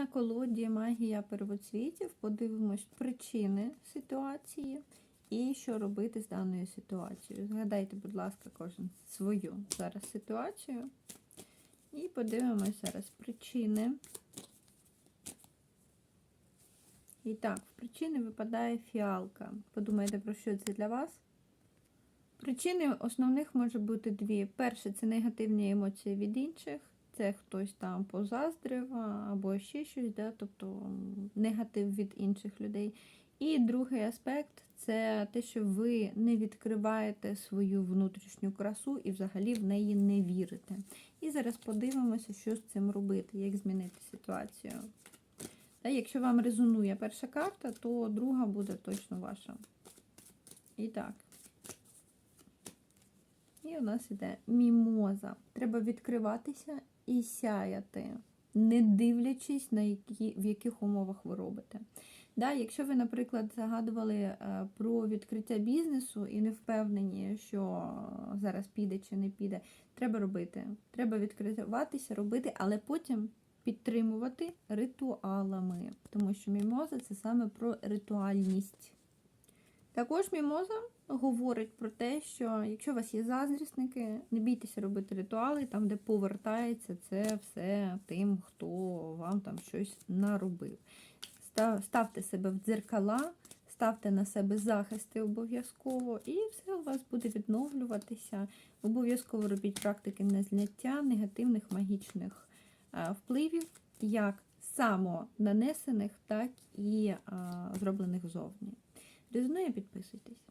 на колоді магія первоцвітів подивимось причини ситуації і що робити з даною ситуацією. Згадайте, будь ласка, кожен свою зараз ситуацію. І подивимось зараз причини. І так, в причини випадає фіалка. Подумайте, про що це для вас? Причини основних може бути дві. Перше, це негативні емоції від інших. Це хтось там позаздрив або ще щось, да? тобто негатив від інших людей. І другий аспект це те, що ви не відкриваєте свою внутрішню красу і взагалі в неї не вірите. І зараз подивимося, що з цим робити, як змінити ситуацію. Та, якщо вам резонує перша карта, то друга буде точно ваша. І так. У нас іде мімоза. Треба відкриватися і сяяти, не дивлячись, на які, в яких умовах ви робите. Да, якщо ви, наприклад, загадували е, про відкриття бізнесу і не впевнені, що зараз піде чи не піде, треба робити. Треба відкриватися, робити, але потім підтримувати ритуалами. Тому що мімоза це саме про ритуальність. Також мімоза говорить про те, що якщо у вас є заздрісники, не бійтеся робити ритуали, там, де повертається це все тим, хто вам там щось наробив. Ставте себе в дзеркала, ставте на себе захисти обов'язково, і все у вас буде відновлюватися. Обов'язково робіть практики незняття негативних магічних впливів, як самонанесених, так і зроблених зовні. Резонує, підписуйтесь.